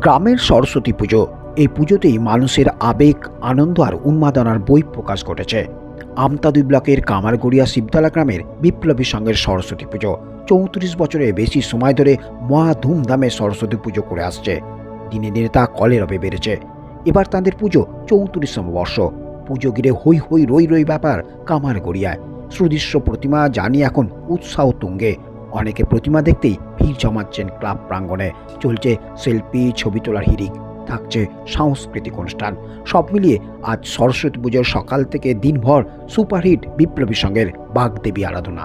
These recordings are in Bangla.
গ্রামের সরস্বতী পুজো। এই পুজোতেই মানুষের আবেগ, আনন্দ আর উন্মাদনার বই প্রকাশ ঘটেছে। আমতাদুই ব্লকের কামারগড়িয়া শিবতলা গ্রামের বিপ্লবী সংঘের সরস্বতী পুজো। চৌত্রিশ বছরে বেশি সময় ধরে মহা ধুমধামে সরস্বতী পুজো করে আসছে। দিনে দিনে তা কলেরবে বেড়েছে। এবার তাদের পুজো চৌত্রিশতম বর্ষ। পুজো গিরে হই হই রই রই ব্যাপার কামারগড়িয়ায়। সুদৃশ্য প্রতিমা জানি এখন উৎসাহ তুঙ্গে। অনেকে প্রতিমা দেখতেই ভিড় জমাচ্ছেন ক্লাব প্রাঙ্গণে। চলছে সেলফি, ছবি তোলার হিরিক থাকছে সাংস্কৃতিক অনুষ্ঠান। সব মিলিয়ে আজ সরস্বতী পুজোর সকাল থেকে দিনভর সুপারহিট বিপ্লবী সঙ্গের বাগদেবী আরাধনা।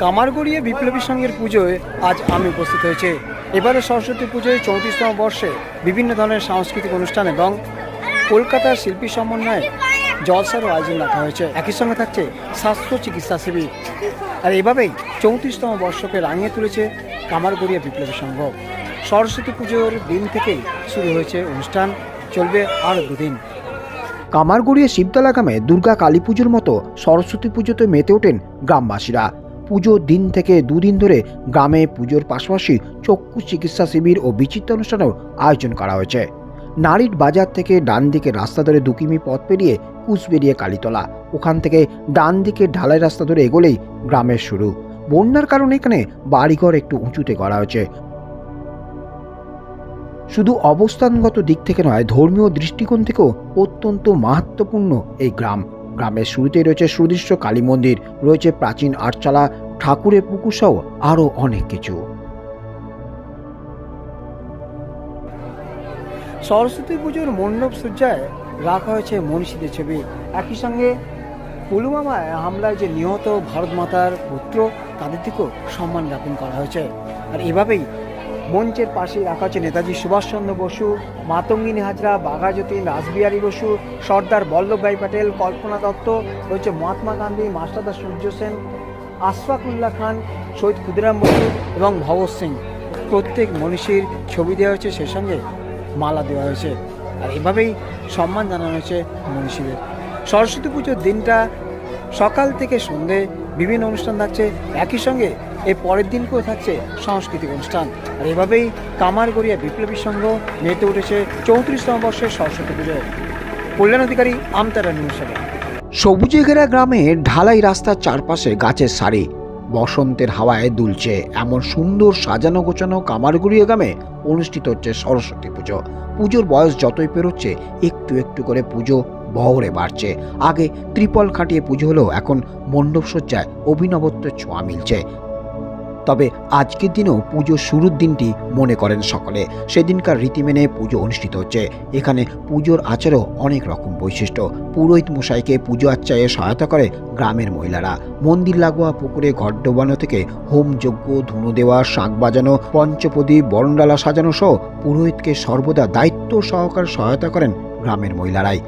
কামারগড়িয়া বিপ্লবী সংঘের পুজোয় আজ আমি উপস্থিত হয়েছে। এবারে সরস্বতী পুজোয় চৌত্রিশতম বর্ষে বিভিন্ন ধরনের সাংস্কৃতিক অনুষ্ঠান এবং কলকাতার শিল্পী সমন্বয়ে জলসারও আয়োজন রাখা হয়েছে। একই সঙ্গে থাকছে স্বাস্থ্য চিকিৎসা শিবির। আর এভাবেই চৌত্রিশতম বর্ষকে রাঙিয়ে তুলেছে কামারগড়িয়া বিপ্লবী সংঘ। সরস্বতী পুজোর দিন থেকেই শুরু হয়েছে অনুষ্ঠান, চলবে আরও দুদিন। কামারগড়িয়া শিবতলা গ্রামে দুর্গা কালী পুজোর মতো সরস্বতী পুজোতে মেতে ওঠেন গ্রামবাসীরা। পুজোর দিন থেকে দুদিন ধরে গ্রামে পুজোর পাশাপাশি চক্ষু চিকিৎসা শিবির ও বিচিত্র অনুষ্ঠানেও আয়োজন করা হয়েছে। নারীর বাজার থেকে ডান দিকে রাস্তা ধরে দু কিমি পথ পেরিয়ে কুচবেরিয়ে কালীতলা। ওখান থেকে ডান দিকে ঢালাই রাস্তা ধরে এগোলেই গ্রামের শুরু। বন্যার কারণে এখানে বাড়িঘর একটু উঁচুতে করা হয়েছে। শুধু অবস্থানগত দিক থেকে নয়, ধর্মীয় দৃষ্টিকোণ থেকেও অত্যন্ত মাহাত্মপূর্ণ এই গ্রাম। গ্রামের শুরুতেই রয়েছে সুদৃশ্য কালী মন্দির, রয়েছে প্রাচীন আটচালা, ঠাকুরের পুকুর সহ আরও অনেক কিছু। সরস্বতী পুজোর মণ্ডপ সজ্জায় রাখা হয়েছে মনীষীদের ছবি। একই সঙ্গে পুলওয়ামায় হামলায় যে নিহত ভারত মাতার পুত্র, তাদের থেকেও সম্মান জ্ঞাপন করা হয়েছে। আর এভাবেই মঞ্চের পাশে রাখা হচ্ছে নেতাজি সুভাষচন্দ্র বসু, মাতঙ্গিনী হাজরা বাঘাযতীন রাসবিহারী বসু, সর্দার বল্লভভাই প্যাটেল, কল্পনা দত্ত, রয়েছে মহাত্মা গান্ধী মাস্টারদা সূর্য সেন, আশফাকুল্লাহ খান, শহীদ ক্ষুদিরাম বসু এবং ভগৎ সিং। প্রত্যেক মনীষীর ছবি দেওয়া হয়েছে সে সঙ্গে মালা দেওয়া হয়েছে। আর এভাবেই সম্মান জানানো হয়েছে মনীষীদের। সরস্বতী পুজোর দিনটা সকাল থেকে সন্ধে বিভিন্ন অনুষ্ঠান থাকছে। একই সঙ্গে এর পরের দিনকেও থাকছে সাংস্কৃতিক অনুষ্ঠান। আর এভাবেই কামারগড়িয়া বিপ্লবী সংঘ মেতে উঠেছে চৌত্রিশতম বর্ষের সরস্বতী পুজোয় কল্যাণ অধিকারী আমতারা নিউজ। সবুজে ঘেরা গ্রামে ঢালাই রাস্তার চারপাশে গাছের সারি। বসন্তের হাওয়ায় দুলছে। এমন সুন্দর সাজানো গোছানো কামারগুড়িয়া গ্রামে অনুষ্ঠিত হচ্ছে সরস্বতী পুজো। পুজোর বয়স যতই পেরোচ্ছে, একটু একটু করে পুজো বহরে বাড়ছে। আগে ত্রিপল খাটিয়ে পুজো হলেও এখন মণ্ডপ সজ্জায় অভিনবত্বের ছোঁয়া মিলছে। তবে আজকের দিনেও পুজোর শুরুর দিনটি মনে করেন সকলে। সেদিনকার রীতি মেনে পুজো অনুষ্ঠিত হচ্ছে। এখানে পুজোর আচারও অনেক রকম বৈশিষ্ট্য। পুরোহিত মশাইকে পুজো আচ্চায়ে সহায়তা করে গ্রামের মহিলারা। মন্দির লাগোয়া পুকুরে ঘর ডোবানো থেকে হোম যজ্ঞ, ধুনো দেওয়া, শাঁখ বাজানো পঞ্চপদী বরণডালা সাজানো সহ পুরোহিতকে সর্বদা দায়িত্ব সহকার সহায়তা করেন গ্রামের মহিলারাই।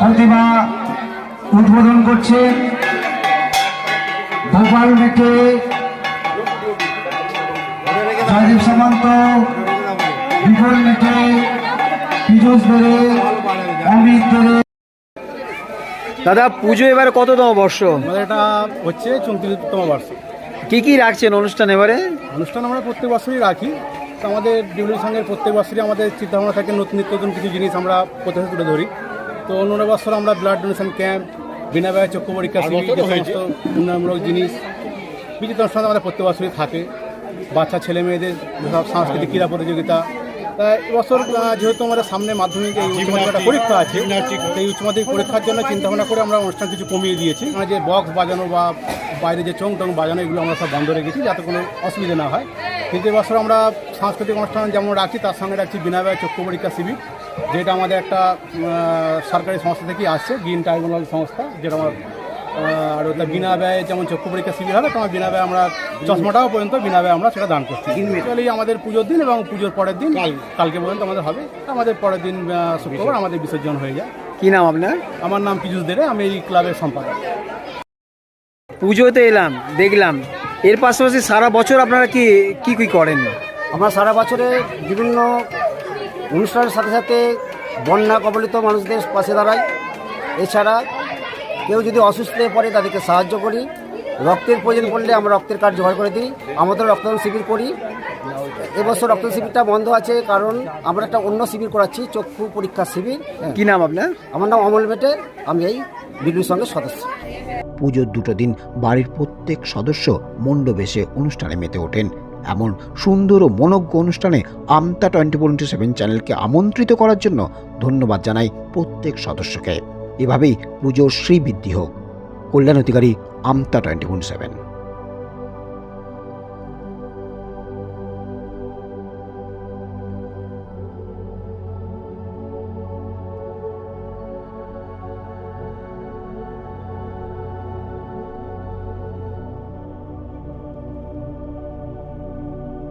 প্রতিমা উদ্বোধন করছে ভোপাল মেটে জয়দীপ সামন্ত বিপুল মেটে পীযুষ অমিত দাদা পুজো এবারে কততম বর্ষ? আমাদের এটা হচ্ছে চৌত্রিশতম বর্ষ। কি কি রাখছেন অনুষ্ঠান এবারে? অনুষ্ঠান আমরা প্রত্যেক বছরই রাখি। তো আমাদের ডিউলির সঙ্গে প্রত্যেক বছরই আমাদের চিন্তাভাবনা থাকে নতুন নিত্য নতুন কিছু জিনিস আমরা প্রত্যেক তুলে ধরি। তো অন্য বছর আমরা ব্লাড ডোনেশন ক্যাম্প বিনা ব্যয় চক্ষু পরীক্ষা উন্নয়নমূলক জিনিস বিচিত্র অনুষ্ঠান আমাদের প্রত্যেক বছরই থাকে। বাচ্চা ছেলে মেয়েদের সাংস্কৃতিক ক্রীড়া প্রতিযোগিতা এবছর যেহেতু আমাদের সামনে মাধ্যমিক, এই উচ্চ পরীক্ষা আছে সেই উচ্চ মাধ্যমিক পরীক্ষার জন্য চিন্তা ভাবনা করে আমরা অনুষ্ঠান কিছু কমিয়ে দিয়েছি। যে বক্স বাজানো বা বাইরে যে চং টং বাজানো, এগুলো আমরা সব বন্ধ রেখেছি, যাতে কোনো অসুবিধা না হয়। কিন্তু এবছর আমরা সাংস্কৃতিক অনুষ্ঠান যেমন রাখছি, তার সঙ্গে রাখছি বিনা ব্যয় চক্ষু পরীক্ষা শিবির, যেটা আমাদের একটা সরকারি সংস্থা থেকেই আসছে, গ্রিন ট্রাইব্যুনাল সংস্থা, যেটা আমার আর ওটা বিনা ব্যয়ে যেমন চক্ষু পরীক্ষা শিবির হবে তোমার বিনা ব্যয়ে আমরা চশমাটাও পর্যন্ত বিনা ব্যয়ে আমরা সেটা দান করছি। অ্যাকচুয়ালি আমাদের পুজোর দিন এবং পুজোর পরের দিন কালকে পর্যন্ত আমাদের হবে। আমাদের পরের দিন শুক্রবার আমাদের বিসর্জন হয়ে যায়। কি নাম আপনার? আমার নাম পীযুষ দেরে আমি এই ক্লাবের সম্পাদক। পুজোতে এলাম দেখলাম। এর পাশাপাশি সারা বছর আপনারা কি কি কি করেন? আমরা সারা বছরে বিভিন্ন অনুষ্ঠানের সাথে সাথে বন্যা কবলিত মানুষদের পাশে দাঁড়াই। এছাড়া কেউ যদি অসুস্থ হয়ে পড়ে তাদেরকে সাহায্য করি। রক্তের প্রয়োজন পড়লে আমরা রক্তের কার্ড জোগাড় করে দিই। আমাদের রক্তদান শিবির করি। এবছর রক্তদান শিবিরটা বন্ধ আছে কারণ আমরা একটা অন্য শিবির করাচ্ছি চক্ষু পরীক্ষা শিবির। হ্যাঁ। কি নাম আপনার? আমার নাম অমল বেটে আমি এই বিডির সঙ্গে সদস্য। পুজোর দুটো দিন বাড়ির প্রত্যেক সদস্য মণ্ডবেশে অনুষ্ঠানে মেতে ওঠেন। এমন সুন্দর ও মনজ্ঞ অনুষ্ঠানে Amta twenty four into seven চ্যানেলকে আমন্ত্রিত করার জন্য ধন্যবাদ জানাই প্রত্যেক সদস্যকে। এভাবেই পুজোর শ্রীবৃদ্ধি হোক। Kalyan Adhikari Amta twenty four seven.